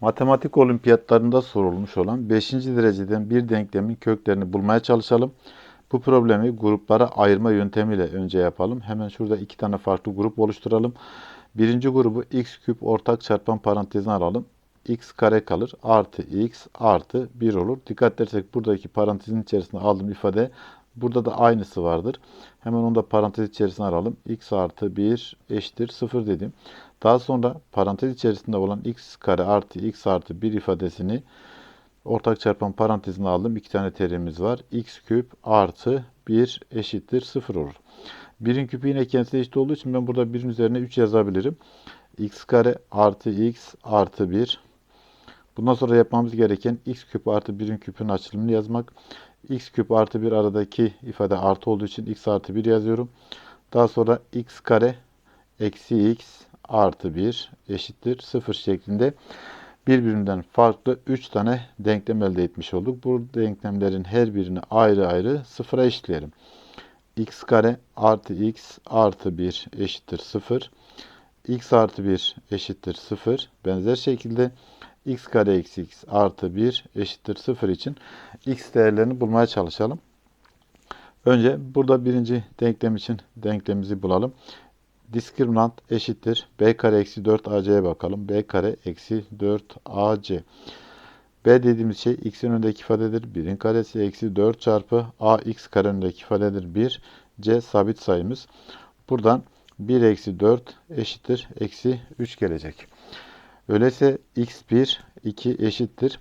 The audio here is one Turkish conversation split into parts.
Matematik olimpiyatlarında sorulmuş olan 5. dereceden bir denklemin köklerini bulmaya çalışalım. Bu problemi gruplara ayırma yöntemiyle önce yapalım. Hemen şurada iki tane farklı grup oluşturalım. Birinci grubu x küp ortak çarpan parantezine alalım. x kare kalır. Artı x artı 1 olur. Dikkat edersek buradaki parantezin içerisinde aldığım ifade burada da aynısı vardır. Hemen onu da parantez içerisine alalım. x artı 1 eşittir 0 dedim. Daha sonra parantez içerisinde olan x kare artı x artı 1 ifadesini ortak çarpan parantezine aldım. İki tane terimiz var. x küp artı 1 eşittir 0 olur. 1'in küpü yine kendisine eşit olduğu için ben burada 1'in üzerine 3 yazabilirim. x kare artı x artı 1. Bundan sonra yapmamız gereken x küp artı 1'in küpünün açılımını yazmak. x küp artı 1 aradaki ifade artı olduğu için x artı 1 yazıyorum. Daha sonra x kare eksi x artı 1 eşittir 0 şeklinde birbirinden farklı 3 tane denklem elde etmiş olduk. Bu denklemlerin her birini ayrı ayrı sıfıra eşitleyelim. x kare artı x artı 1 eşittir 0. x artı 1 eşittir 0. Benzer şekilde x kare eksi x artı 1 eşittir 0 için x değerlerini bulmaya çalışalım. Önce burada birinci denklem için denklemimizi bulalım. Diskriminant eşittir. B kare eksi 4 AC'ye bakalım. B kare eksi 4 AC. B dediğimiz şey x'in önündeki ifadedir. 1'in karesi eksi 4 çarpı ax kare önündeki ifadedir. 1. C sabit sayımız. Buradan 1 eksi 4 eşittir. Eksi 3 gelecek. Öyleyse x1 2 eşittir.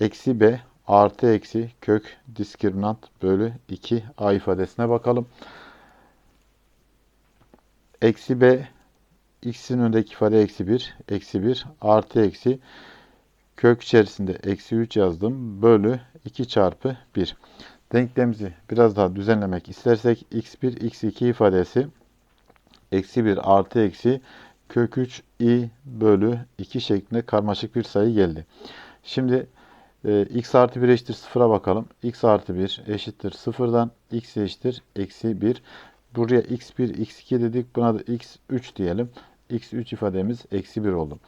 Eksi b artı eksi kök diskriminant bölü 2 a ifadesine bakalım. Eksi b x'in önündeki ifade eksi 1. Eksi 1 artı eksi kök içerisinde eksi 3 yazdım. Bölü 2 çarpı 1. Denklemimizi biraz daha düzenlemek istersek x1 x2 ifadesi eksi 1 artı eksi kök 3 i bölü 2 şeklinde karmaşık bir sayı geldi. Şimdi e, x artı 1 eşittir 0'a bakalım. x artı 1 eşittir 0'dan x eşittir eksi 1. Buraya x1, x2 dedik. Buna da x3 diyelim. x3 ifademiz eksi 1 oldu.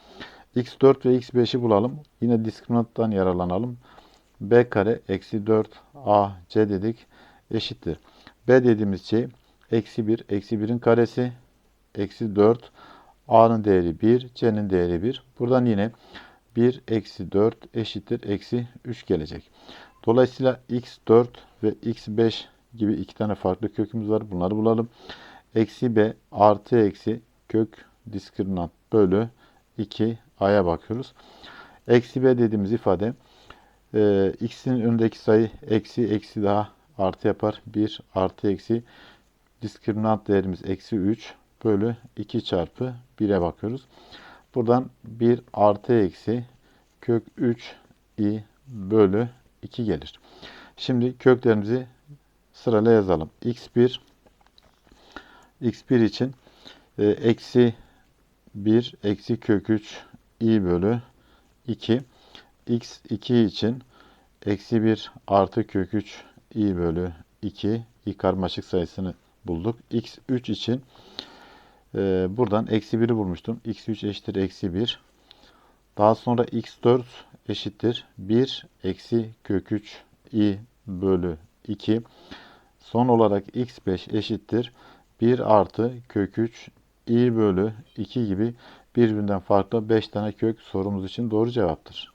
x4 ve x5'i bulalım. Yine diskriminanttan yararlanalım. b kare eksi 4 ac dedik. Eşittir. b dediğimiz şey eksi 1, eksi 1'in karesi eksi 4 a'nın değeri 1, c'nin değeri 1. Buradan yine 1 eksi 4 eşittir eksi 3 gelecek. Dolayısıyla x4 ve x5 gibi iki tane farklı kökümüz var. Bunları bulalım. Eksi b artı eksi kök diskriminant bölü 2 a'ya bakıyoruz. Eksi b dediğimiz ifade e, x'in önündeki sayı eksi eksi daha artı yapar. 1 artı eksi diskriminant değerimiz eksi 3 bölü 2 çarpı 1'e bakıyoruz. Buradan 1 artı eksi kök 3 i bölü 2 gelir. Şimdi köklerimizi sırayla yazalım. x1 x1 için e, eksi 1 eksi kök 3 i bölü 2 x2 için eksi 1 artı kök 3 i bölü 2 i karmaşık sayısını bulduk. x3 için e, buradan eksi 1'i bulmuştum. x3 eşittir eksi 1. Daha sonra x4 eşittir 1 eksi kök 3 i bölü 2. Son olarak x5 eşittir 1 artı kök 3 i bölü 2 gibi birbirinden farklı 5 tane kök sorumuz için doğru cevaptır.